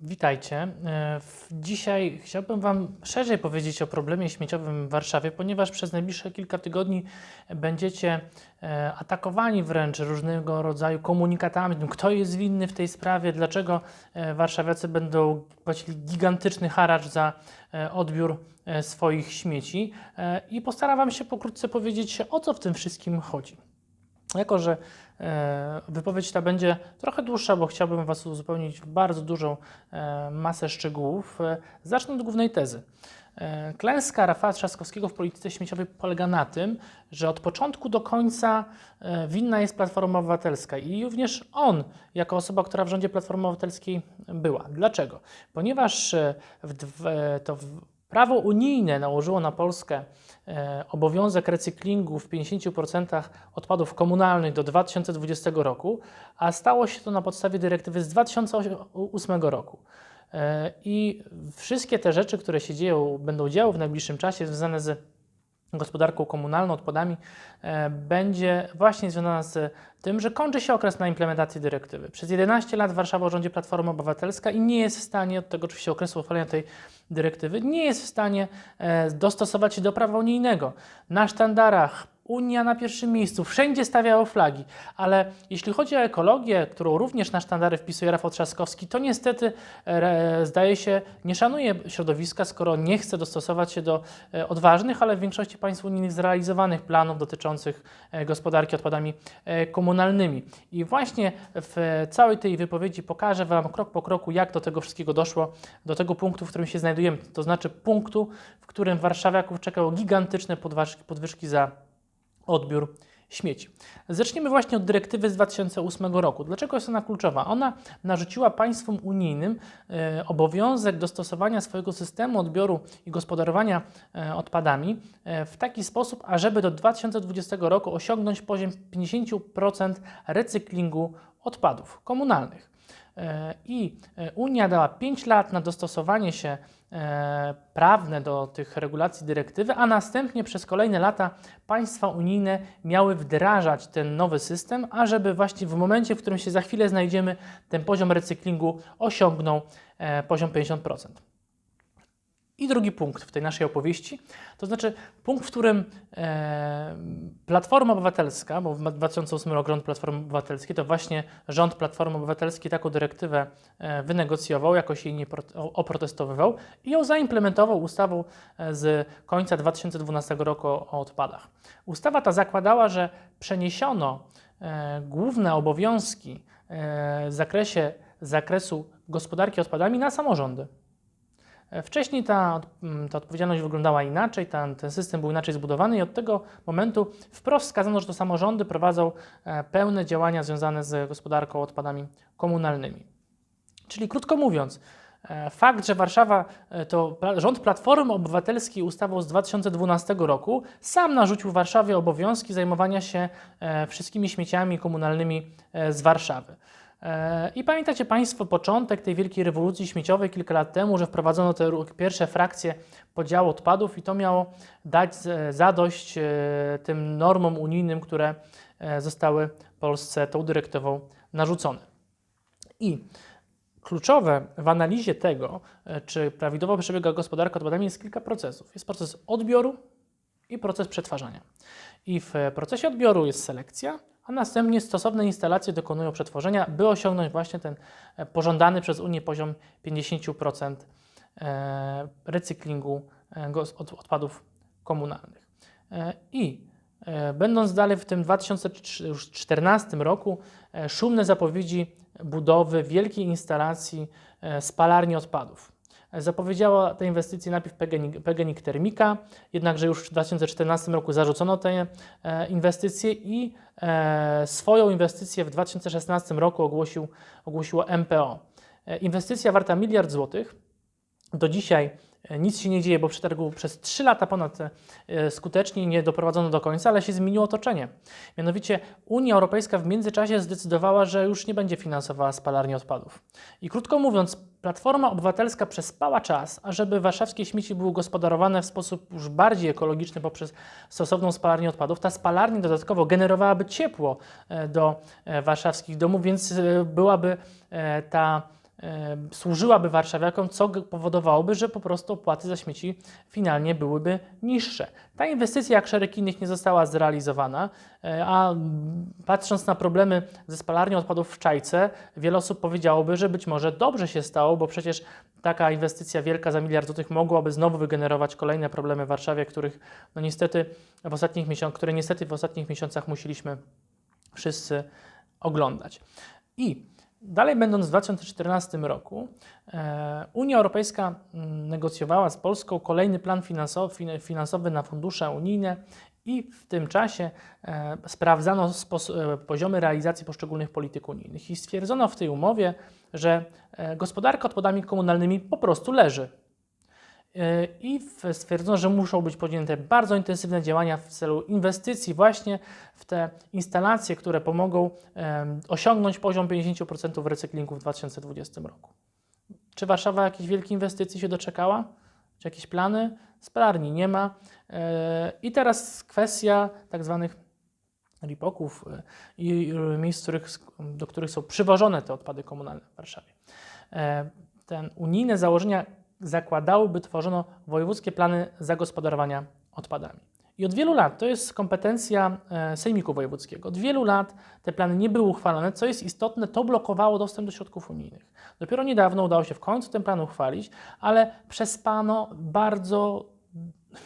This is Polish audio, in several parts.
Witajcie. E, Dzisiaj chciałbym Wam szerzej powiedzieć o problemie śmieciowym w Warszawie, ponieważ przez najbliższe kilka tygodni będziecie e, atakowani wręcz różnego rodzaju komunikatami, tym, kto jest winny w tej sprawie, dlaczego e, warszawiacy będą płacili gigantyczny haracz za odbiór swoich śmieci i postaram Wam się pokrótce powiedzieć, o co w tym wszystkim chodzi. Jako, że e, wypowiedź ta będzie trochę dłuższa, bo chciałbym Was uzupełnić w bardzo dużą e, masę szczegółów, e, zacznę od głównej tezy. Klęska Rafała Trzaskowskiego w polityce śmieciowej polega na tym, że od początku do końca winna jest Platforma Obywatelska i również on, jako osoba, która w rządzie Platformy Obywatelskiej była. Dlaczego? Ponieważ w, to w, prawo unijne nałożyło na Polskę e, obowiązek recyklingu w 50% odpadów komunalnych do 2020 roku, a stało się to na podstawie dyrektywy z 2008 roku. E, I wszystkie te rzeczy, które się dzieją, będą działy w najbliższym czasie, związane z gospodarką komunalną, odpadami, e, będzie właśnie związana z tym, że kończy się okres na implementację dyrektywy. Przez 11 lat Warszawa rządzi Platforma Obywatelska i nie jest w stanie, od tego oczywiście okresu uchwalenia tej dyrektywy, nie jest w stanie e, dostosować się do prawa unijnego. Na sztandarach Unia na pierwszym miejscu, wszędzie stawiało flagi, ale jeśli chodzi o ekologię, którą również na sztandary wpisuje Rafał Trzaskowski, to niestety e, zdaje się nie szanuje środowiska, skoro nie chce dostosować się do e, odważnych, ale w większości państw unijnych zrealizowanych planów dotyczących e, gospodarki odpadami e, komunalnymi. I właśnie w całej tej wypowiedzi pokażę Wam krok po kroku, jak do tego wszystkiego doszło, do tego punktu, w którym się znajdujemy, to znaczy punktu, w którym warszawiaków czekało gigantyczne podwyżki, za odbiór śmieci. Zacznijmy właśnie od dyrektywy z 2008 roku. Dlaczego jest ona kluczowa? Ona narzuciła państwom unijnym e, obowiązek dostosowania swojego systemu odbioru i gospodarowania e, odpadami e, w taki sposób, ażeby do 2020 roku osiągnąć poziom 50% recyklingu odpadów komunalnych. E, I e, Unia dała 5 lat na dostosowanie się e, prawne do tych regulacji dyrektywy, a następnie przez kolejne lata państwa unijne miały wdrażać ten nowy system, ażeby właśnie w momencie, w którym się za chwilę znajdziemy, ten poziom recyklingu osiągnął poziom 50%. I drugi punkt w tej naszej opowieści, to znaczy punkt, w którym e, Platforma Obywatelska, bo w 2008 roku rząd Platformy Obywatelskiej, to właśnie rząd Platformy Obywatelskiej taką dyrektywę e, wynegocjował, jakoś jej nie oprotestowywał i ją zaimplementował ustawą e, z końca 2012 roku o odpadach. Ustawa ta zakładała, że przeniesiono e, główne obowiązki e, w zakresie zakresu gospodarki odpadami na samorządy. Wcześniej ta, mm, ta odpowiedzialność wyglądała inaczej, ten, ten system był inaczej zbudowany i od tego momentu wprost wskazano, że to samorządy prowadzą e, pełne działania związane z gospodarką odpadami komunalnymi. Czyli krótko mówiąc, e, fakt, że Warszawa e, to rząd Platformy Obywatelskiej ustawą z 2012 roku sam narzucił Warszawie obowiązki zajmowania się wszystkimi śmieciami komunalnymi z Warszawy. E, I pamiętacie Państwo początek tej wielkiej rewolucji śmieciowej kilka lat temu, że wprowadzono te pierwsze frakcje podziału odpadów i to miało dać z- zadość e, tym normom unijnym, które e, zostały Polsce tą dyrektywą narzucone. I kluczowe w analizie tego, e, czy prawidłowo przebiega gospodarka odpadami, jest kilka procesów. Jest proces odbioru i proces przetwarzania. I w procesie odbioru jest selekcja, a następnie stosowne instalacje dokonują przetworzenia, by osiągnąć właśnie ten e, pożądany przez Unię poziom 50% e, recyklingu e, odpadów komunalnych. I będąc dalej w tym 2014 roku, szumne zapowiedzi budowy wielkiej instalacji spalarni odpadów. Zapowiedziała te inwestycje najpierw PGNiG, PGNiG Termika, jednakże już w 2014 roku zarzucono te e, inwestycje i e, swoją inwestycję w 2016 roku ogłosił, ogłosiło MPO. E, Inwestycja warta miliard złotych. Do dzisiaj nic się nie dzieje, bo przetargu przez 3 lata ponad e, skutecznie nie doprowadzono do końca, ale się zmieniło otoczenie. Mianowicie Unia Europejska w międzyczasie zdecydowała, że już nie będzie finansowała spalarni odpadów. I krótko mówiąc, Platforma Obywatelska przespała czas, ażeby warszawskie śmieci były gospodarowane w sposób już bardziej ekologiczny poprzez stosowną spalarnię odpadów. Ta spalarnia dodatkowo generowałaby ciepło e, do e, warszawskich domów, więc e, byłaby e, ta e, służyłaby warszawiakom, co powodowałoby, że po prostu opłaty za śmieci finalnie byłyby niższe. Ta inwestycja, jak szereg innych, nie została zrealizowana, e, a patrząc na problemy ze spalarnią odpadów w Czajce, wiele osób powiedziałoby, że być może dobrze się stało, bo przecież taka inwestycja wielka za miliard złotych mogłaby znowu wygenerować kolejne problemy w Warszawie, których no niestety w ostatnich miesiącach, które niestety w ostatnich miesiącach musieliśmy wszyscy oglądać. I dalej będąc w 2014 roku, e, Unia Europejska mm, negocjowała z Polską kolejny plan finansowy, fin- finansowy na fundusze unijne i w tym czasie e, sprawdzano e, poziomy realizacji poszczególnych polityk unijnych i stwierdzono w tej umowie, że gospodarka odpadami komunalnymi po prostu leży. E, I stwierdzono, że muszą być podjęte bardzo intensywne działania w celu inwestycji właśnie w te instalacje, które pomogą osiągnąć poziom 50% w recyklingu w 2020 roku. Czy Warszawa jakiejś wielkiej inwestycji się doczekała? Czy jakieś plany? Spalarni nie ma. E, I teraz kwestia tak zwanych ripoków e, i miejsc, do których są przywożone te odpady komunalne w Warszawie. Ten unijne założenia zakładałyby tworzono wojewódzkie plany zagospodarowania odpadami. I od wielu lat, to jest kompetencja e, Sejmiku Wojewódzkiego, od wielu lat te plany nie były uchwalone, co jest istotne, to blokowało dostęp do środków unijnych. Dopiero niedawno udało się w końcu ten plan uchwalić, ale przespano bardzo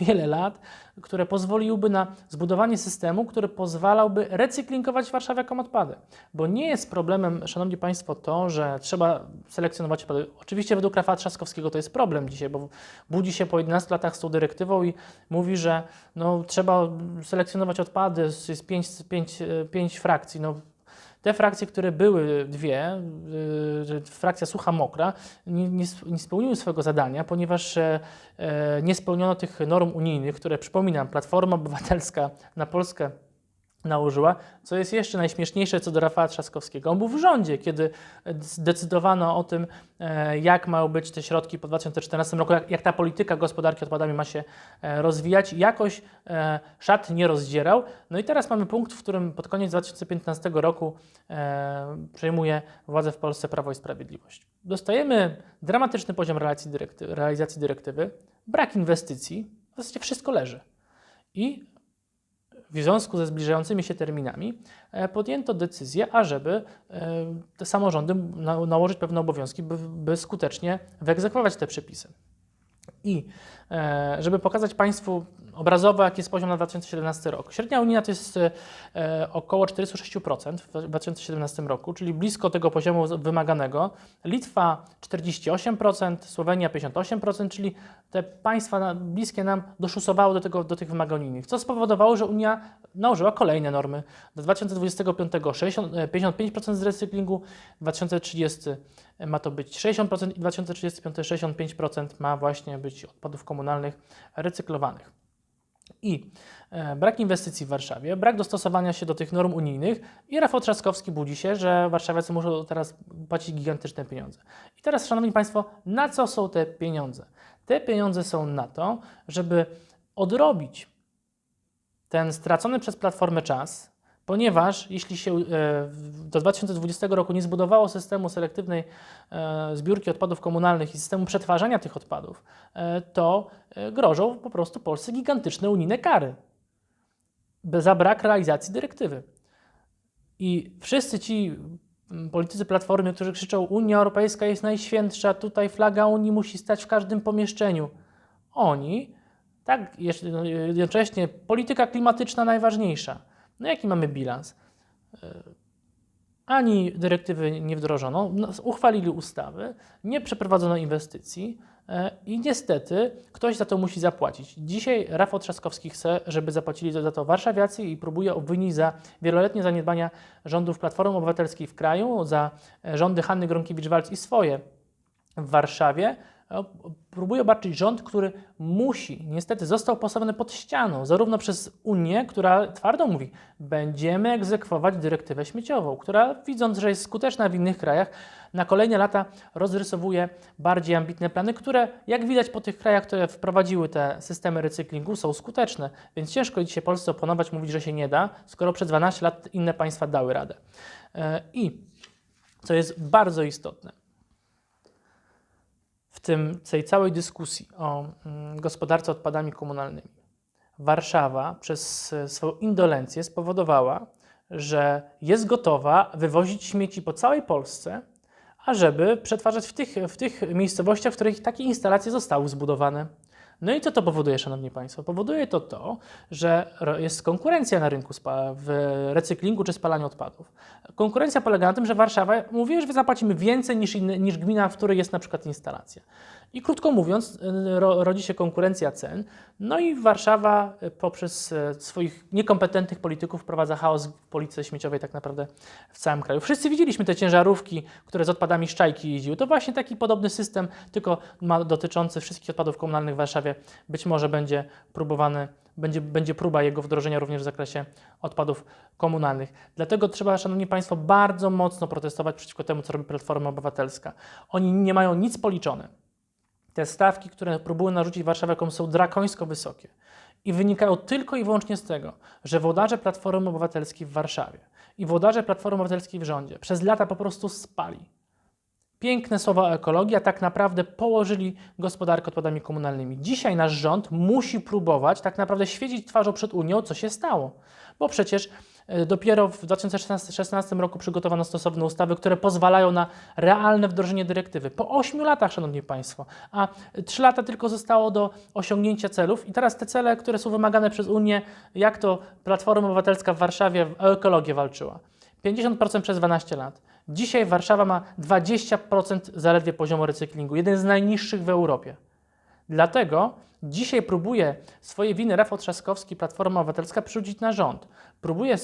wiele lat, które pozwoliłyby na zbudowanie systemu, który pozwalałby recyklingować warszawiakom odpady. Bo nie jest problemem, Szanowni Państwo, to, że trzeba selekcjonować odpady. Oczywiście według Rafała Trzaskowskiego to jest problem dzisiaj, bo budzi się po 11 latach z tą dyrektywą i mówi, że no, trzeba selekcjonować odpady, jest pięć, pięć, e, pięć frakcji. No, te frakcje, które były dwie, że frakcja sucha, mokra, nie spełniły swojego zadania, ponieważ e, e, nie spełniono tych norm unijnych, które przypominam, Platforma Obywatelska na Polskę nałożyła, co jest jeszcze najśmieszniejsze co do Rafała Trzaskowskiego. On był w rządzie, kiedy zdecydowano o tym, e, jak mają być te środki po 2014 roku, jak, jak ta polityka gospodarki odpadami ma się e, rozwijać. Jakoś e, szat nie rozdzierał. No i teraz mamy punkt, w którym pod koniec 2015 roku przejmuje władzę w Polsce Prawo i Sprawiedliwość. Dostajemy dramatyczny poziom realizacji, dyrekty, realizacji dyrektywy, brak inwestycji, w zasadzie wszystko leży. I w związku ze zbliżającymi się terminami e, podjęto decyzję, ażeby te samorządy na, nałożyć pewne obowiązki, by, by skutecznie wyegzekwować te przepisy. I żeby pokazać Państwu obrazowo, jaki jest poziom na 2017 rok. Średnia unijna to jest e, około 46% w 2017 roku, czyli blisko tego poziomu wymaganego. Litwa 48%, Słowenia 58%, czyli te państwa bliskie nam doszusowały do, tego, do tych wymagań unijnych, co spowodowało, że Unia nałożyła kolejne normy. Do 2025 60, e, 55% z recyklingu, 2030 ma to być 60% i 2035 65% ma właśnie być odpadów komunalnych recyklowanych. I e, brak inwestycji w Warszawie, brak dostosowania się do tych norm unijnych i Rafał Trzaskowski budzi się, że warszawiacy muszą teraz płacić gigantyczne pieniądze. I teraz, Szanowni Państwo, na co są te pieniądze? Te pieniądze są na to, żeby odrobić ten stracony przez Platformę czas, ponieważ jeśli się e, do 2020 roku nie zbudowało systemu selektywnej e, zbiórki odpadów komunalnych i systemu przetwarzania tych odpadów, e, to grożą po prostu Polsce gigantyczne unijne kary za brak realizacji dyrektywy. I wszyscy ci politycy Platformy, którzy krzyczą Unia Europejska jest najświętsza, tutaj flaga Unii musi stać w każdym pomieszczeniu. Oni, tak no, jednocześnie polityka klimatyczna najważniejsza. No jaki mamy bilans? E, Ani dyrektywy nie wdrożono, no, uchwalili ustawy, nie przeprowadzono inwestycji e, i niestety ktoś za to musi zapłacić. Dzisiaj Rafał Trzaskowski chce, żeby zapłacili za to warszawiacy i próbuje obwinić za wieloletnie zaniedbania rządów Platformy Obywatelskiej w kraju, za rządy Hanny Gronkiewicz-Waltz i swoje w Warszawie. Próbuje obarczyć rząd, który musi, niestety został postawiony pod ścianą, zarówno przez Unię, która twardo mówi, będziemy egzekwować dyrektywę śmieciową, która widząc, że jest skuteczna w innych krajach, na kolejne lata rozrysowuje bardziej ambitne plany, które jak widać po tych krajach, które wprowadziły te systemy recyklingu, są skuteczne. Więc ciężko dzisiaj Polsce oponować, mówić, że się nie da, skoro przez 12 lat inne państwa dały radę. E, I co jest bardzo istotne, tym, tej całej dyskusji o mm, gospodarce odpadami komunalnymi Warszawa przez e, swoją indolencję spowodowała, że jest gotowa wywozić śmieci po całej Polsce, ażeby przetwarzać w tych, w tych miejscowościach, w których takie instalacje zostały zbudowane. No i co to powoduje, Szanowni Państwo? Powoduje to to, że jest konkurencja na rynku w recyklingu czy spalaniu odpadów. Konkurencja polega na tym, że Warszawa mówi, że zapłacimy więcej niż, inny, niż gmina, w której jest na przykład instalacja. I krótko mówiąc, y, ro, rodzi się konkurencja cen, no i Warszawa y, poprzez y, swoich niekompetentnych polityków wprowadza chaos w polityce śmieciowej tak naprawdę w całym kraju. Wszyscy widzieliśmy te ciężarówki, które z odpadami szczajki jeździły. To właśnie taki podobny system, tylko ma dotyczący wszystkich odpadów komunalnych w Warszawie. Być może będzie próbowany, będzie, będzie próba jego wdrożenia również w zakresie odpadów komunalnych. Dlatego trzeba, Szanowni Państwo, bardzo mocno protestować przeciwko temu, co robi Platforma Obywatelska. Oni nie mają nic policzone. Te stawki, które próbują narzucić Warszawiakom są drakońsko wysokie i wynikają tylko i wyłącznie z tego, że włodarze Platformy Obywatelskiej w Warszawie i włodarze Platformy Obywatelskiej w rządzie przez lata po prostu spali. Piękne słowa o ekologii, a tak naprawdę położyli gospodarkę odpadami komunalnymi. Dzisiaj nasz rząd musi próbować tak naprawdę świecić twarzą przed Unią, co się stało. Bo przecież dopiero w 2016 roku przygotowano stosowne ustawy, które pozwalają na realne wdrożenie dyrektywy. Po 8 latach, Szanowni Państwo, a 3 lata tylko zostało do osiągnięcia celów i teraz te cele, które są wymagane przez Unię, jak to Platforma Obywatelska w Warszawie o ekologię walczyła. 50% przez 12 lat. Dzisiaj Warszawa ma 20% zaledwie poziomu recyklingu, jeden z najniższych w Europie. Dlatego dzisiaj próbuje swoje winy Rafał Trzaskowski, Platforma Obywatelska przerzucić na rząd. Próbuje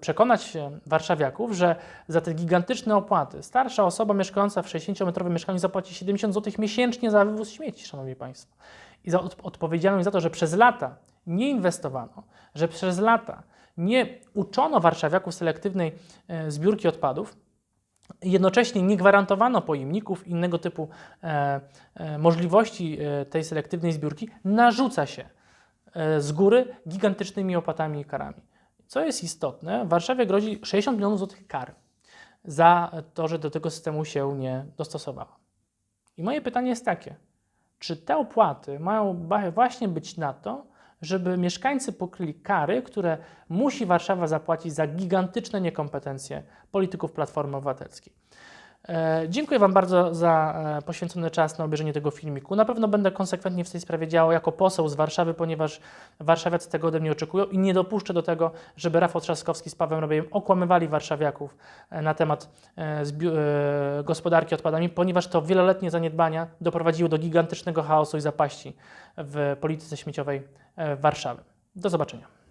przekonać warszawiaków, że za te gigantyczne opłaty starsza osoba mieszkająca w 60-metrowym mieszkaniu zapłaci 70 zł miesięcznie za wywóz śmieci, Szanowni Państwo. I za od- odpowiedzialność za to, że przez lata nie inwestowano, że przez lata nie uczono warszawiaków selektywnej e, zbiórki odpadów, jednocześnie nie gwarantowano pojemników innego typu e, e, możliwości e, tej selektywnej zbiórki, narzuca się e, z góry gigantycznymi opłatami i karami. Co jest istotne, Warszawie grozi 60 milionów złotych kar za to, że do tego systemu się nie dostosowała. I moje pytanie jest takie, czy te opłaty mają właśnie być na to, żeby mieszkańcy pokryli kary, które musi Warszawa zapłacić za gigantyczne niekompetencje polityków Platformy Obywatelskiej. E, dziękuję Wam bardzo za e, poświęcony czas na obejrzenie tego filmiku. Na pewno będę konsekwentnie w tej sprawie działał jako poseł z Warszawy, ponieważ warszawiacy tego ode mnie oczekują i nie dopuszczę do tego, żeby Rafał Trzaskowski z Pawłem Robiejem okłamywali warszawiaków e, na temat gospodarki odpadami, ponieważ to wieloletnie zaniedbania doprowadziły do gigantycznego chaosu i zapaści w polityce śmieciowej Warszawy. Do zobaczenia.